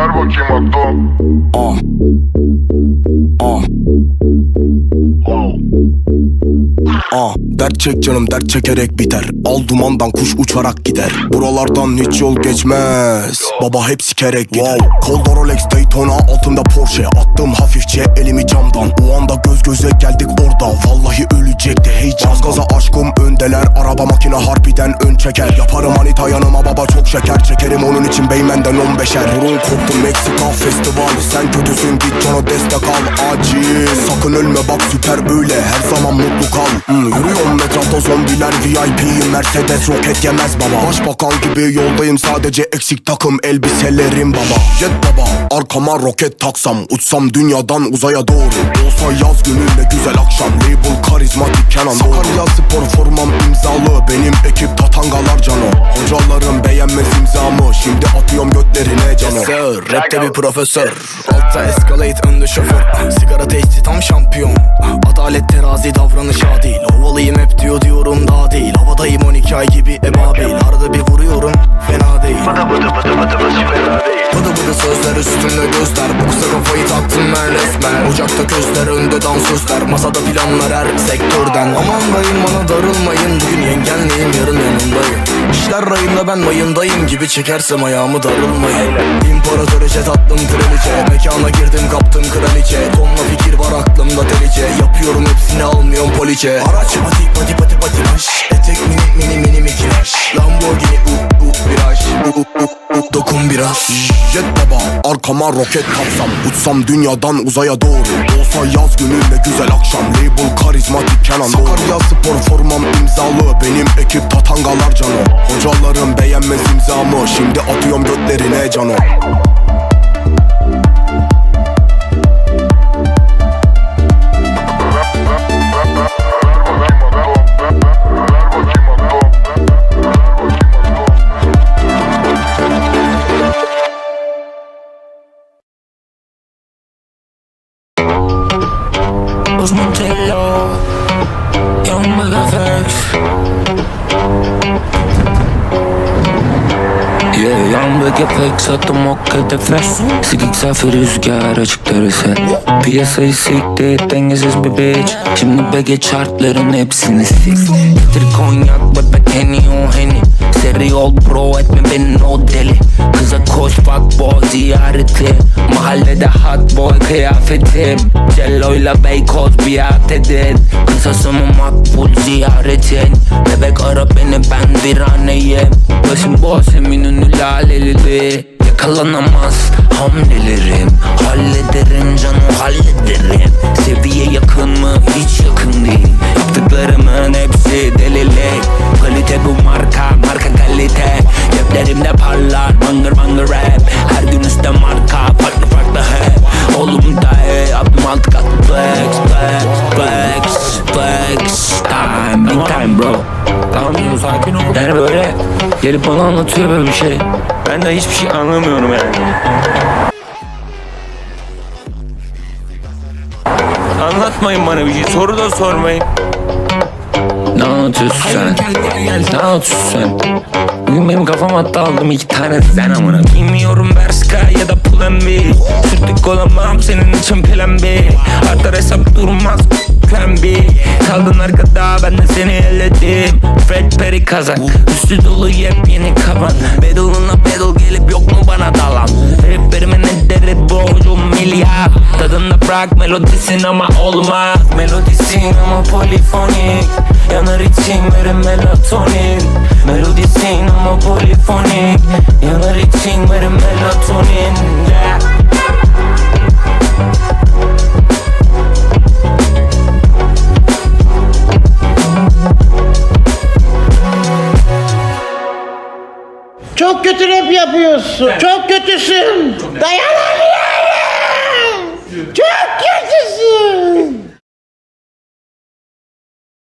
Ver bakayım Abdo. Ah. Ah. Ah, dert çek canım dert çekerek biter. Al dumandan kuş uçarak gider. Buralardan hiç yol geçmez. Baba hep sikerek gider. Kolda Rolex Daytona altında Porsche. Attım hafifçe elimi camdan. O anda göz göze geldik orada Vallahi ölecekti aşkım öndeler Araba makine harbiden ön çeker. Yaparım manita yanıma baba çok şeker. Çekerim onun için beymenden 15'er Burun koptu Meksika festivali. Sen kötüsün git cana destek al Acil. Sakın ölme bak süper öyle Her zaman mutlu kal. Hmm, Yürüyorum etrafta zombiler VIP Mercedes roket yemez baba. Başbakan gibi yoldayım sadece eksik takım elbiselerim baba. Jet baba arkama roket taksam Uçsam dünyadan uzaya doğru. Olsa yaz günü ne güzel akşam. Label karizmatik Kenan Sakarya spor formam imzalı Benim ekip tatangalar cano. Hocalarım Şimdi götlerine cano rapte bir profesör. Altta escalate önde şoför Sigara tehdit tam şampiyon. Adalet terazi davranış adil. Havalıyım hep diyor diyorum daha değil. Havadayım 12 ay gibi ebabil. Arada bir vuruyorum fena değil. Bıdı bıdı sözler üstünde gözler. Bu kısa kafayı taktım ben resmen. Ocakta közler önde dansözler. Masada planlar her sektörden. Aman dayım bana darılmayın. Bugün yengenleyim yarın yanındayım İşler rayında ben mayındayım gibi Çekersem ayağımı darılmayın. İmparator jet attım kraliçe Mekana girdim kaptım kraliçe. Tonla fikir var aklımda delice Yapıyorum hepsini almıyorum poliçe. Araç pati pati pati pati baş Etek mini mini mini mikilaş Lamborghini u u viraj. U u u u Dokun biraz. Jet baba arkama roket kapsam. Uçsam dünyadan uzaya doğru. Olsa yaz günü ne güzel akşam Kenan Sakarya spor formam imzalı. Benim ekip tatangalar cano Hocalarım beğenmez imzamı. Şimdi atıyorum götlerine cano Os Montelo Young Megafax Yeah, young Megafax attım ok hedefler Sikik safi rüzgar açık terese Piyasayı sikti dengesiz bir bitch. Şimdi BG chartların hepsini sik Getir konyak bebek henny on henny Seri ol bro etme beni no deli Kıza koş fuck boy ziyareti. Mahallede hot boy kıyafetim. Cello'yla Beykoz biat edin. Kısasımı makbul ziyaretin. Bebek ara beni ben viraneyim Başım boş emin ünlü lalelili Yakalanamaz hamlelerim Hallederim canım hallederim. Seviye yakın mı? Hiç yakın değil. Yaptıklarımın hepsi delilik Kalite Time big time bro. Tamam mı sakin ol. Yani böyle gelip bana anlatıyor böyle bir şey. Ben de hiçbir şey anlamıyorum yani. Anlatmayın bana bir şey. Soru da sormayın. Ne anlatıyorsun sen? Ne anlatıyorsun sen? Bugün benim kafam hatta aldım iki tane. Sen amına Bilmiyorum Berska ya da Plan B. Sürtük olamam senin için plan B. Artar hesap durmaz plan B. Kaldın arkada ben de seni elledim. Fred Perry kazak Üstü dolu yepyeni kaban. Battle'ına battle gelip yok mu bana dalan? Rapperime ne deri borcum milyar? Tadında bırak melodisin ama olmaz. Melodisin ama polifonik. Yanar için verin melatonin. Melodisin ama polifonik yapıyorsun. Çok kötüsün. Dayanamıyorum. Çok kötüsün.